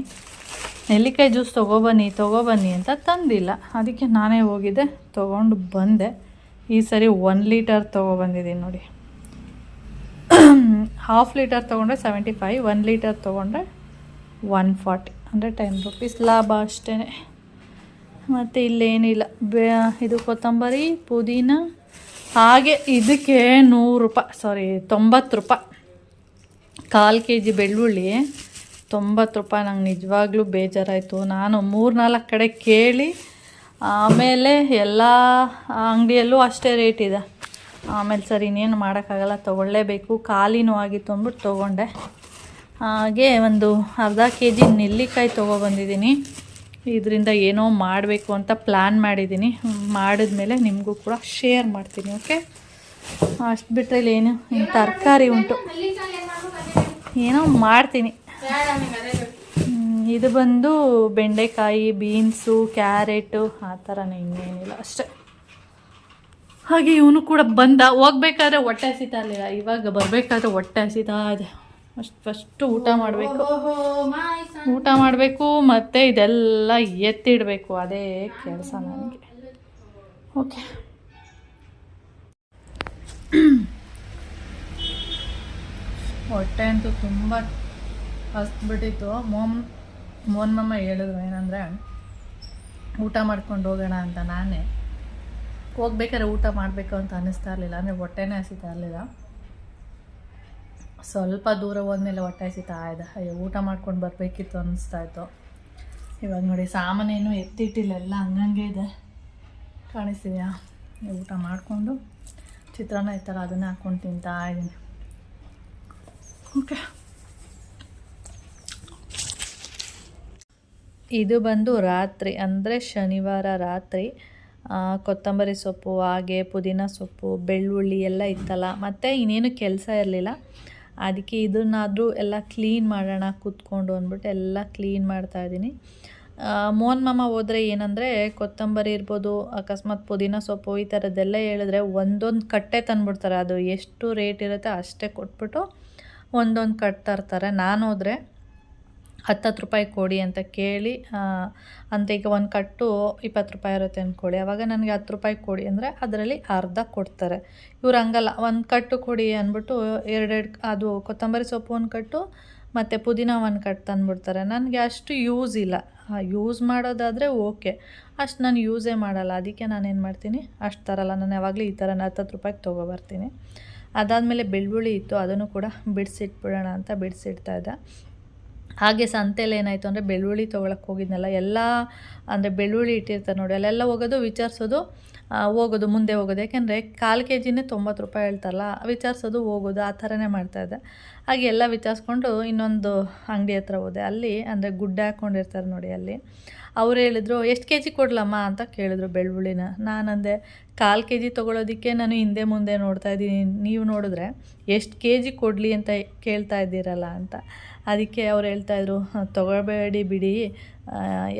ನೆಲ್ಲಿಕಾಯಿ ಜ್ಯೂಸ್ ತೊಗೊಬನ್ನಿ ತೊಗೊಬನ್ನಿ ಅಂತ ತಂದಿಲ್ಲ. ಅದಕ್ಕೆ ನಾನೇ ಹೋಗಿದ್ದೆ, ತೊಗೊಂಡು ಬಂದೆ. ಈ ಸರಿ ಒನ್ ಲೀಟರ್ ತೊಗೊಬಂದಿದ್ದೀನಿ ನೋಡಿ. ಹಾಫ್ ಲೀಟರ್ ತೊಗೊಂಡ್ರೆ ಸೆವೆಂಟಿ ಫೈವ್ ಒನ್ ಲೀಟರ್ ತೊಗೊಂಡ್ರೆ ಒನ್ ಫಾರ್ಟಿ ಅಂದರೆ ಟೆನ್ ರುಪೀಸ್ ಲಾಭ ಅಷ್ಟೇ. ಮತ್ತು ಇಲ್ಲೇನಿಲ್ಲ. ಬೇ, ಇದು ಕೊತ್ತಂಬರಿ, ಪುದೀನ, ಹಾಗೆ ಇದಕ್ಕೆ ನೂರು ರೂಪಾಯಿ ಸಾರಿ ತೊಂಬತ್ತು ರೂಪಾಯಿ. ಕಾಲು ಕೆ ಜಿ ಬೆಳ್ಳುಳ್ಳಿ. ತೊಂಬತ್ತು ರೂಪಾಯಿ ನಂಗೆ ನಿಜವಾಗ್ಲೂ ಬೇಜಾರಾಯಿತು. ನಾನು ಮೂರು ನಾಲ್ಕು ಕಡೆ ಕೇಳಿ, ಆಮೇಲೆ ಎಲ್ಲ ಅಂಗಡಿಯಲ್ಲೂ ಅಷ್ಟೇ ರೇಟ್ ಇದೆ. ಆಮೇಲೆ ಸರ್ ಇನ್ನೇನು ಮಾಡೋಕ್ಕಾಗಲ್ಲ, ತೊಗೊಳ್ಳೇಬೇಕು. ಖಾಲಿನೂ ಆಗಿತ್ತು ಅಂದ್ಬಿಟ್ಟು ತೊಗೊಂಡೆ. ಹಾಗೆ ಒಂದು ಅರ್ಧ ಕೆ ಜಿ ನೆಲ್ಲಿಕಾಯಿ ತೊಗೊಬಂದಿದ್ದೀನಿ. ಇದರಿಂದ ಏನೋ ಮಾಡಬೇಕು ಅಂತ ಪ್ಲ್ಯಾನ್ ಮಾಡಿದ್ದೀನಿ. ಮಾಡಿದ್ಮೇಲೆ ನಿಮಗೂ ಕೂಡ ಶೇರ್ ಮಾಡ್ತೀನಿ ಓಕೆ ಅಷ್ಟು ಬಿಟ್ಟರೆ ಇಲ್ಲಿ ಏನು, ಇನ್ನು ತರಕಾರಿ ಉಂಟು. ಏನೋ ಮಾಡ್ತೀನಿ. ಇದು ಬಂದು ಬೆಂಡೆಕಾಯಿ, ಬೀನ್ಸು, ಕ್ಯಾರೆಟು, ಆ ಥರನೇ ಇನ್ನೇನಿಲ್ಲ, ಅಷ್ಟೆ. ಹಾಗೆ ಇವನು ಕೂಡ ಬಂದ. ಹೋಗ್ಬೇಕಾದ್ರೆ ಹೊಟ್ಟೆ ಹಸಿತಾ ಇರಲಿಲ್ಲ. ಇವಾಗ ಬರಬೇಕಾದ್ರೆ ಹೊಟ್ಟೆ ಹಸಿತಾ ಇದೆ. ಅಷ್ಟು ಫಸ್ಟು ಊಟ ಮಾಡಬೇಕು. ಊಟ ಮಾಡಬೇಕು, ಮತ್ತು ಇದೆಲ್ಲ ಎತ್ತಿಡಬೇಕು. ಅದೇ ಕೆಲಸ ನನಗೆ. ಓಕೆ. (clears throat) ಹೊಟ್ಟೆ ಅಂತೂ ತುಂಬ ಹಸ್ಬಿಟ್ಟಿತ್ತು ಮೋಮ್ ಮೋನ್ ಮಮ್ಮ ಹೇಳಿದ್ರು ಏನಂದರೆ, ಊಟ ಮಾಡ್ಕೊಂಡು ಹೋಗೋಣ ಅಂತ ನಾನೇ. ಹೋಗ್ಬೇಕಾದ್ರೆ ಊಟ ಮಾಡಬೇಕು ಅಂತ ಅನ್ನಿಸ್ತಾ ಇರಲಿಲ್ಲ. ಅಂದರೆ ಹೊಟ್ಟೆನೇ ಹಸಿತಾ ಇರಲಿಲ್ಲ. ಸ್ವಲ್ಪ ದೂರ ಹೋದ್ಮೇಲೆ ಹೊಟ್ಟೆ ಹಸಿತಾ ಇದೆ. ಅಯ್ಯೋ, ಊಟ ಮಾಡ್ಕೊಂಡು ಬರಬೇಕಿತ್ತು ಅನ್ನಿಸ್ತಾ ಇತ್ತು. ಇವಾಗ ನೋಡಿ, ಸಾಮಾನೇನು ಎತ್ತಿಟ್ಟಿಲ್ಲ. ಎಲ್ಲ ಹಂಗಂಗೆ ಇದೆ. ಕಾಣಿಸ್ತಿದೆಯಾ? ಊಟ ಮಾಡಿಕೊಂಡು ಚಿತ್ರಾನ್ನ ಈ ಥರ ಅದನ್ನೇ ಹಾಕ್ಕೊಂಡು ತಿಂತಾ ಇದ್ದೀನಿ. ಓಕೆ ಇದು ಬಂದು ರಾತ್ರಿ, ಅಂದರೆ ಶನಿವಾರ ರಾತ್ರಿ ಕೊತ್ತಂಬರಿ ಸೊಪ್ಪು, ಹಾಗೆ ಪುದೀನ ಸೊಪ್ಪು, ಬೆಳ್ಳುಳ್ಳಿ ಎಲ್ಲ ಇತ್ತಲ್ಲ, ಮತ್ತು ಇನ್ನೇನು ಕೆಲಸ ಇರಲಿಲ್ಲ. ಅದಕ್ಕೆ ಇದನ್ನಾದರೂ ಎಲ್ಲ ಕ್ಲೀನ್ ಮಾಡೋಣ ಕೂತ್ಕೊಂಡು ಅಂದ್ಬಿಟ್ಟು ಎಲ್ಲ ಕ್ಲೀನ್ ಮಾಡ್ತಾಯಿದ್ದೀನಿ ಮೋಹನ್ ಮಾಮ ಹೋದರೆ ಏನಂದರೆ, ಕೊತ್ತಂಬರಿ ಇರ್ಬೋದು, ಅಕಸ್ಮಾತ್ ಪುದೀನ ಸೊಪ್ಪು ಈ ಥರದ್ದೆಲ್ಲ ಹೇಳಿದ್ರೆ ಒಂದೊಂದು ಕಟ್ಟೆ ತಂದುಬಿಡ್ತಾರೆ. ಅದು ಎಷ್ಟು ರೇಟ್ ಇರುತ್ತೆ ಅಷ್ಟೇ ಕೊಟ್ಬಿಟ್ಟು ಒಂದೊಂದು ಕಟ್ ತರ್ತಾರೆ. ನಾನು ಹೋದರೆ ಹತ್ತತ್ತು ರೂಪಾಯಿ ಕೊಡಿ ಅಂತ ಕೇಳಿ ಅಂತ ಈಗ ಒಂದು ಕಟ್ಟು ಇಪ್ಪತ್ತು ರೂಪಾಯಿ ಇರುತ್ತೆ ಅಂದ್ಕೊಳ್ಳಿ. ಆವಾಗ ನನಗೆ ಹತ್ತು ರೂಪಾಯಿ ಕೊಡಿ ಅಂದರೆ ಅದರಲ್ಲಿ ಅರ್ಧ ಕೊಡ್ತಾರೆ. ಇವ್ರು ಹಂಗಲ್ಲ, ಒಂದು ಕಟ್ಟು ಕೊಡಿ ಅಂದ್ಬಿಟ್ಟು ಎರಡೆರಡು, ಅದು ಕೊತ್ತಂಬರಿ ಸೊಪ್ಪು ಒಂದು ಕಟ್ಟು, ಮತ್ತು ಪುದೀನ ಒಂದು ಕಟ್ಟು ತಂದುಬಿಡ್ತಾರೆ. ನನಗೆ ಅಷ್ಟು ಯೂಸ್ ಇಲ್ಲ. ಯೂಸ್ ಮಾಡೋದಾದರೆ ಓಕೆ ಅಷ್ಟು ನಾನು ಯೂಸೇ ಮಾಡಲ್ಲ. ಅದಕ್ಕೆ ನಾನು ಏನು ಮಾಡ್ತೀನಿ? ಅಷ್ಟು ತರಲ್ಲ. ನಾನು ಯಾವಾಗಲೂ ಈ ಥರ ಹತ್ತತ್ತು ರೂಪಾಯಿಗೆ ತೊಗೊಬರ್ತೀನಿ ಅದಾದಮೇಲೆ ಬೆಳ್ಳುಳ್ಳಿ ಇತ್ತು, ಅದನ್ನು ಕೂಡ ಬಿಡಿಸಿಟ್ಬಿಡೋಣ ಅಂತ ಬಿಡಿಸಿಡ್ತಾ ಇದ್ದೆ. ಹಾಗೆ ಸಂತೆಯಲ್ಲಿ ಏನಾಯಿತು ಅಂದರೆ ಬೆಳ್ಳುಳ್ಳಿ ತೊಗೊಳಕ್ಕೆ ಹೋಗಿದ್ನಲ್ಲ, ಎಲ್ಲ ಅಂದರೆ ಬೆಳ್ಳುಳ್ಳಿ ಇಟ್ಟಿರ್ತಾರೆ ನೋಡಿ, ಅಲ್ಲೆಲ್ಲ ಹೋಗೋದು, ವಿಚಾರಿಸೋದು ಹೋಗೋದು, ಮುಂದೆ ಹೋಗೋದು. ಯಾಕೆಂದರೆ ಕಾಲು ಕೆ ಜಿನೇ ತೊಂಬತ್ತು ರೂಪಾಯಿ ಹೇಳ್ತಾರಲ್ಲ, ವಿಚಾರಿಸೋದು, ಹೋಗೋದು, ಆ ಥರನೇ ಮಾಡ್ತಾಯಿದ್ದೆ ಹಾಗೆ ಎಲ್ಲ ವಿಚಾರಿಸ್ಕೊಂಡು ಇನ್ನೊಂದು ಅಂಗಡಿ ಹತ್ರ ಹೋದೆ. ಅಲ್ಲಿ ಅಂದರೆ ಗುಡ್ಡ ಹಾಕ್ಕೊಂಡಿರ್ತಾರೆ ನೋಡಿ ಅಲ್ಲಿ. ಅವ್ರು ಹೇಳಿದ್ರು, ಎಷ್ಟು ಕೆ ಜಿ ಕೊಡ್ಲಮ್ಮ? ಅಂತ ಕೇಳಿದ್ರು ಬೆಳ್ಳುಳ್ಳಿನ. ನಾನಂದೆ, ಕಾಲು ಕೆ ಜಿ ತೊಗೊಳೋದಕ್ಕೆ ನಾನು ಹಿಂದೆ ಮುಂದೆ ನೋಡ್ತಾ ಇದ್ದೀನಿ. ನೀವು ನೋಡಿದ್ರೆ ಎಷ್ಟು ಕೆ ಜಿ ಕೊಡಲಿ ಅಂತ ಕೇಳ್ತಾ ಇದ್ದೀರಲ್ಲ? ಅಂತ. ಅದಕ್ಕೆ ಅವ್ರು ಹೇಳ್ತಾಯಿದ್ರು ತೊಗೊಳ್ಬೇಡಿ ಬಿಡಿ.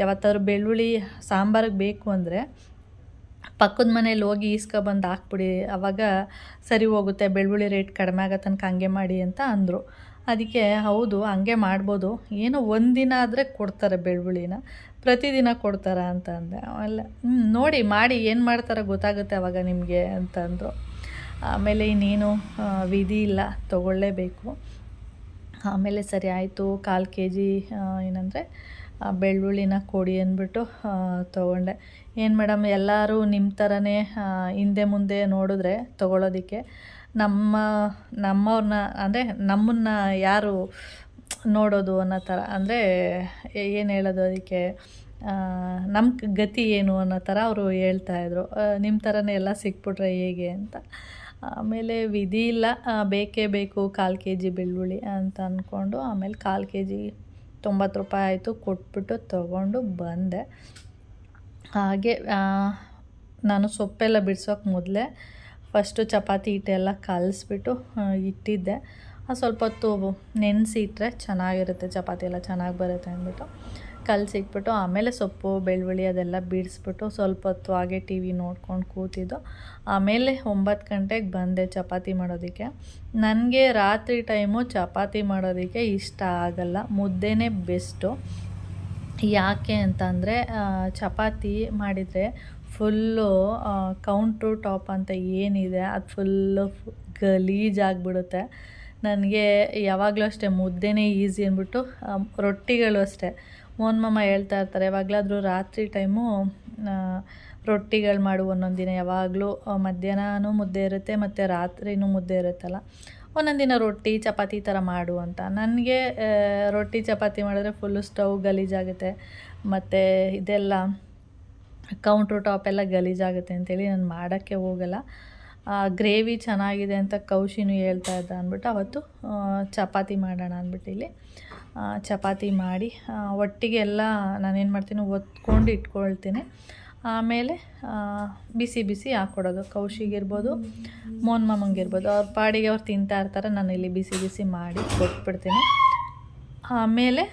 ಯಾವತ್ತಾದ್ರು ಬೆಳ್ಳುಳ್ಳಿ ಸಾಂಬಾರಿಗೆ ಬೇಕು ಅಂದರೆ ಪಕ್ಕದ ಮನೇಲಿ ಹೋಗಿ ಈಸ್ಕೊಬಂದು ಹಾಕ್ಬಿಡಿ. ಅವಾಗ ಸರಿ ಹೋಗುತ್ತೆ, ಬೆಳ್ಳುಳ್ಳಿ ರೇಟ್ ಕಡಿಮೆ ಆಗೋ ತನಕ ಹಂಗೆ ಮಾಡಿ ಅಂತ ಅಂದರು. ಅದಕ್ಕೆ ಹೌದು, ಹಂಗೆ ಮಾಡ್ಬೋದು. ಏನೋ ಒಂದಿನ ಆದರೆ ಕೊಡ್ತಾರೆ ಬೆಳ್ಳುಳ್ಳಿನ, ಪ್ರತಿದಿನ ಕೊಡ್ತಾರ ಅಂತ ಅಂದೆ. ಅಲ್ಲ ನೋಡಿ, ಮಾಡಿ, ಏನು ಮಾಡ್ತಾರೋ ಗೊತ್ತಾಗುತ್ತೆ ಅವಾಗ ನಿಮಗೆ ಅಂತಂದರು ಆಮೇಲೆ ಇನ್ನೇನು ವಿಧಿ ಇಲ್ಲ, ತೊಗೊಳ್ಳೇಬೇಕು. ಆಮೇಲೆ ಸರಿ ಆಯಿತು, ಕಾಲು ಕೆ ಜಿ ಏನಂದರೆ ಬೆಳ್ಳುಳ್ಳಿನ ಕೊಡಿ ಅಂದ್ಬಿಟ್ಟು ತೊಗೊಂಡೆ. ಏನು ಮೇಡಮ್, ಎಲ್ಲರೂ ನಿಮ್ಮ ಥರನೇ ಹಿಂದೆ ಮುಂದೆ ನೋಡಿದ್ರೆ ತೊಗೊಳೋದಕ್ಕೆ ನಮ್ಮ ನಮ್ಮವ್ರನ್ನ ಅಂದರೆ ನಮ್ಮನ್ನು ಯಾರು ನೋಡೋದು ಅನ್ನೋ ಥರ ಅಂದರೆ ಏನು ಹೇಳೋದು ಅದಕ್ಕೆ ನಮ್ಮ ಗತಿ ಏನು ಅನ್ನೋ ಥರ ಅವರು ಹೇಳ್ತಾಯಿದ್ರು ನಿಮ್ಮ ಥರನೇ ಎಲ್ಲ ಸಿಕ್ಬಿಟ್ರೆ ಹೇಗೆ ಅಂತ. ಆಮೇಲೆ ವಿಧಿ ಇಲ್ಲ. ಬೇಕೇ ಬೇಕು ಕಾಲು ಕೆ ಜಿ ಬೆಳ್ಳುಳ್ಳಿ ಅಂತ ಅಂದ್ಕೊಂಡು ಆಮೇಲೆ ಕಾಲು ಕೆ ಜಿ ತೊಂಬತ್ತು ರೂಪಾಯಿ ಆಯಿತು ಕೊಟ್ಬಿಟ್ಟು ತೊಗೊಂಡು ಬಂದೆ. ಹಾಗೆ ನಾನು ಸೊಪ್ಪೆಲ್ಲ ಬಿಡ್ಸೋಕೆ ಮೊದಲೇ ಫಸ್ಟು ಚಪಾತಿ ಹಿಟ್ಟೆಲ್ಲ ಕಲಸ್ಬಿಟ್ಟು ಇಟ್ಟಿದ್ದೆ. ಅದು ಸ್ವಲ್ಪ ಹೊತ್ತು ನೆನೆಸಿ ಇಟ್ಟರೆ ಚೆನ್ನಾಗಿರುತ್ತೆ, ಚಪಾತಿ ಎಲ್ಲ ಚೆನ್ನಾಗಿ ಬರುತ್ತೆ ಅಂದ್ಬಿಟ್ಟು. ಕಲಸಿಟ್ಬಿಟ್ಟು, ಆಮೇಲೆ ಸೊಪ್ಪು, ಬೆಳ್ಳುಳ್ಳಿ ಅದೆಲ್ಲ ಬಿಡಿಸ್ಬಿಟ್ಟು ಸ್ವಲ್ಪ ಹೊತ್ತು ಹಾಗೆ ಟಿ ವಿ ನೋಡ್ಕೊಂಡು ಕೂತಿದ್ದು. ಆಮೇಲೆ ಒಂಬತ್ತು ಗಂಟೆಗೆ ಬಂದೆ ಚಪಾತಿ ಮಾಡೋದಕ್ಕೆ. ನನಗೆ ರಾತ್ರಿ ಟೈಮು ಚಪಾತಿ ಮಾಡೋದಕ್ಕೆ ಇಷ್ಟ ಆಗಲ್ಲ, ಮುದ್ದೆನೇ ಬೆಸ್ಟು. ಯಾಕೆ ಅಂತಂದರೆ ಚಪಾತಿ ಮಾಡಿದರೆ ಫುಲ್ಲು ಕೌಂಟ್ರು ಟಾಪ್ ಅಂತ ಏನಿದೆ, ಅದು ಫುಲ್ಲು ಗಲೀಜಾಗಿಬಿಡುತ್ತೆ. ನನಗೆ ಯಾವಾಗಲೂ ಅಷ್ಟೇ ಮುದ್ದೆನೇ ಈಸಿ ಅಂದ್ಬಿಟ್ಟು ರೊಟ್ಟಿಗಳು ಅಷ್ಟೇ. ಮೋಹನ್ ಮಾಮ ಹೇಳ್ತಾ ಇರ್ತಾರೆ, ಯಾವಾಗಲಾದರೂ ರಾತ್ರಿ ಟೈಮು ರೊಟ್ಟಿಗಳು ಮಾಡು ಒಂದೊಂದು ದಿನ. ಯಾವಾಗಲೂ ಮಧ್ಯಾಹ್ನನೂ ಮುದ್ದೆ ಇರುತ್ತೆ, ಮತ್ತು ರಾತ್ರಿನೂ ಮುದ್ದೆ ಇರುತ್ತಲ್ಲ. ಒಂದೊಂದು ದಿನ ರೊಟ್ಟಿ, ಚಪಾತಿ ಥರ ಮಾಡು ಅಂತ. ನನಗೆ ರೊಟ್ಟಿ, ಚಪಾತಿ ಮಾಡಿದ್ರೆ ಫುಲ್ಲು ಸ್ಟವ್ ಗಲೀಜಾಗುತ್ತೆ. ಮತ್ತು ಇದೆಲ್ಲ ಕೌಂಟ್ರ್ ಟಾಪ್ ಎಲ್ಲ ಗಲೀಜಾಗುತ್ತೆ ಅಂತೇಳಿ ನಾನು ಮಾಡೋಕ್ಕೆ ಹೋಗಲ್ಲ. ಗ್ರೇವಿ ಚೆನ್ನಾಗಿದೆ ಅಂತ ಕೌಶಿನೂ ಹೇಳ್ತಾ ಇದ್ದ ಅಂದ್ಬಿಟ್ಟು ಅವತ್ತು ಚಪಾತಿ ಮಾಡೋಣ ಅಂದ್ಬಿಟ್ಟು ಇಲ್ಲಿ ಚಪಾತಿ ಮಾಡಿ ಒಟ್ಟಿಗೆ ಎಲ್ಲ ನಾನೇನು ಮಾಡ್ತೀನಿ, ಒತ್ಕೊಂಡು ಇಟ್ಕೊಳ್ತೀನಿ. ಆಮೇಲೆ ಬಿಸಿ ಬಿಸಿ ಹಾಕ್ಕೊಡೋದು. ಕೌಶಿಗಿರ್ಬೋದು ಮೋನ್ ಮಾಮಂಗಿರ್ಬೋದು ಅವ್ರ ಪಾಡಿಗೆ ಅವ್ರು ತಿಂತಾ ಇರ್ತಾರೆ, ನಾನು ಇಲ್ಲಿ ಬಿಸಿ ಬಿಸಿ ಮಾಡಿ ಕೊಟ್ಬಿಡ್ತೀನಿ. ಆಮೇಲೆ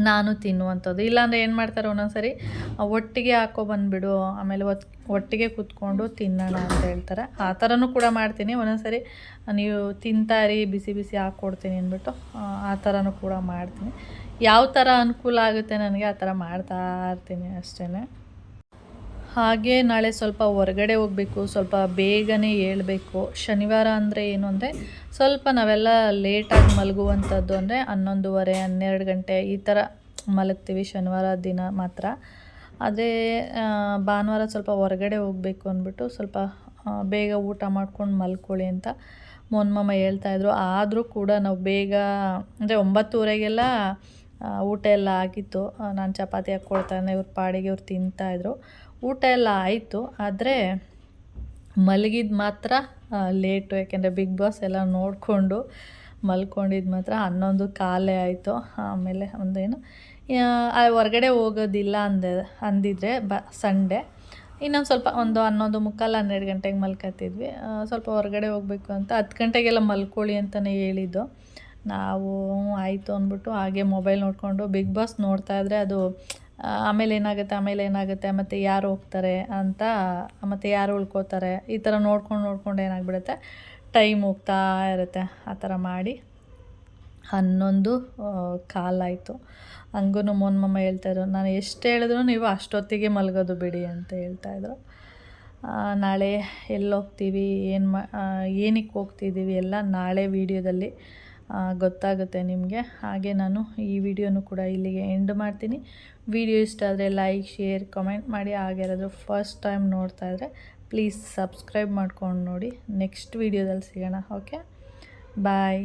ನಾನು ತಿನ್ನುವಂಥದ್ದು. ಇಲ್ಲಾಂದರೆ ಏನು ಮಾಡ್ತಾರೆ ಒಂದೊಂದು ಸರಿ ಒಟ್ಟಿಗೆ ಹಾಕೋ ಬಂದುಬಿಡು ಆಮೇಲೆ ಒತ್ ಒಟ್ಟಿಗೆ ಕೂತ್ಕೊಂಡು ತಿನ್ನೋಣ ಅಂತ ಹೇಳ್ತಾರೆ. ಆ ಥರನೂ ಕೂಡ ಮಾಡ್ತೀನಿ. ಒಂದೊಂದು ಸರಿ ನೀವು ತಿಂತಾರಿ ಬಿಸಿ ಬಿಸಿ ಹಾಕ್ಕೊಡ್ತೀನಿ ಅಂದ್ಬಿಟ್ಟು ಆ, ಥರನೂ ಕೂಡ ಮಾಡ್ತೀನಿ. ಯಾವ ಥರ ಅನುಕೂಲ ಆಗುತ್ತೆ ನನಗೆ ಆ ಥರ ಮಾಡ್ತಾ ಇರ್ತೀನಿ ಅಷ್ಟೇ ಹಾಗೆ ನಾಳೆ ಸ್ವಲ್ಪ ಹೊರಗಡೆ ಹೋಗಬೇಕು, ಸ್ವಲ್ಪ ಬೇಗನೆ ಏಳಬೇಕು. ಶನಿವಾರ ಅಂದರೆ ಏನು ಅಂದರೆ ಸ್ವಲ್ಪ ನಾವೆಲ್ಲ ಲೇಟಾಗಿ ಮಲಗುವಂಥದ್ದು ಅಂದರೆ ಹನ್ನೊಂದುವರೆ, ಹನ್ನೆರಡು ಗಂಟೆ ಈ ಥರ ಮಲಗ್ತೀವಿ ಶನಿವಾರ ದಿನ ಮಾತ್ರ. ಅದೇ ಭಾನುವಾರ ಸ್ವಲ್ಪ ಹೊರಗಡೆ ಹೋಗಬೇಕು ಅಂದ್ಬಿಟ್ಟು ಸ್ವಲ್ಪ ಬೇಗ ಊಟ ಮಾಡ್ಕೊಂಡು ಮಲ್ಕೊಳ್ಳಿ ಅಂತ ಮೊನ್ಮಮ್ಮ ಮಾಮ ಹೇಳ್ತಾಯಿದ್ರು ಆದರೂ ಕೂಡ ನಾವು ಬೇಗ, ಅಂದರೆ ಒಂಬತ್ತುವರೆಗೆಲ್ಲ ಊಟ ಎಲ್ಲ ಆಗಿತ್ತು. ನಾನು ಚಪಾತಿ ಹಾಕ್ಕೊಳ್ತಾ ಇವ್ರು ಇವ್ರ ಪಾಡಿಗೆ ಇವ್ರು ತಿಂತಾಯಿದ್ರು ಊಟ ಎಲ್ಲ ಆಯಿತು, ಆದರೆ ಮಲಗಿದ ಮಾತ್ರ ಲೇಟು ಯಾಕೆಂದರೆ ಬಿಗ್ ಬಾಸ್ ಎಲ್ಲ ನೋಡಿಕೊಂಡು ಮಲ್ಕೊಂಡಿದ್ದು ಮಾತ್ರ ಹನ್ನೊಂದು ಕಾಲೇ ಆಯಿತು. ಆಮೇಲೆ ಒಂದೇನು ಹೊರಗಡೆ ಹೋಗೋದಿಲ್ಲ ಅಂದ, ಅಂದಿದ್ರೆ ಬ ಸಂಡೇ ಇನ್ನೊಂದು ಸ್ವಲ್ಪ ಒಂದು ಹನ್ನೊಂದು ಮುಕ್ಕಾಲು ಹನ್ನೆರಡು ಗಂಟೆಗೆ ಮಲ್ಕತ್ತಿದ್ವಿ. ಸ್ವಲ್ಪ ಹೊರಗಡೆ ಹೋಗಬೇಕು ಅಂತ ಹತ್ತು ಗಂಟೆಗೆಲ್ಲ ಮಲ್ಕೊಳ್ಳಿ ಅಂತಲೇ ಹೇಳಿದ್ದು. ನಾವು ಆಯಿತು ಅಂದ್ಬಿಟ್ಟು ಹಾಗೆ ಮೊಬೈಲ್ ನೋಡಿಕೊಂಡು ಬಿಗ್ ಬಾಸ್ ನೋಡ್ತಾಯಿದ್ರೆ ಅದು ಆಮೇಲೆ ಏನಾಗುತ್ತೆ ಆಮೇಲೆ ಏನಾಗುತ್ತೆ, ಮತ್ತು ಯಾರು ಹೋಗ್ತಾರೆ ಅಂತ, ಮತ್ತು ಯಾರು ಉಳ್ಕೋತಾರೆ, ಈ ಥರ ನೋಡ್ಕೊಂಡು ನೋಡ್ಕೊಂಡು ಏನಾಗ್ಬಿಡುತ್ತೆ ಟೈಮ್ ಹೋಗ್ತಾ ಇರುತ್ತೆ ಆ ಥರ ಮಾಡಿ. ಹನ್ನೊಂದು ಕಾಲಾಯಿತು ಹಂಗೂ ಮೋಹನ್ ಮಾಮ ಹೇಳ್ತಾಯಿದ್ರು ನಾನು ಎಷ್ಟು ಹೇಳಿದ್ರು ನೀವು ಅಷ್ಟೊತ್ತಿಗೆ ಮಲಗೋದು ಬಿಡಿ ಅಂತ ಹೇಳ್ತಾಯಿದ್ರು ನಾಳೆ ಎಲ್ಲೋಗ್ತೀವಿ, ಏನು ಮಾ ಏನಕ್ಕೆ ಹೋಗ್ತಿದ್ದೀವಿ ಎಲ್ಲ ನಾಳೆ ವೀಡಿಯೋದಲ್ಲಿ ಗೊತ್ತಾಗುತ್ತೆ ನಿಮಗೆ. ಹಾಗೆ ನಾನು ಈ ವಿಡಿಯೋನು ಕೂಡ ಇಲ್ಲಿಗೆ ಎಂಡ್ ಮಾಡ್ತೀನಿ. ವಿಡಿಯೋ ಇಷ್ಟ ಆದರೆ ಲೈಕ್ ಶೇರ್ ಕಮೆಂಟ್ ಮಾಡಿ. ಹಾಗೆ ಯಾರಾದರೂ ಫಸ್ಟ್ ಟೈಮ್ ನೋಡ್ತಾ ಇದ್ದರೆ ಪ್ಲೀಸ್ ಸಬ್ಸ್ಕ್ರೈಬ್ ಮಾಡ್ಕೊಂಡು ನೋಡಿ. ನೆಕ್ಸ್ಟ್ ವಿಡಿಯೋದಲ್ಲಿ ಸಿಗೋಣ ಓಕೆ ಬಾಯ್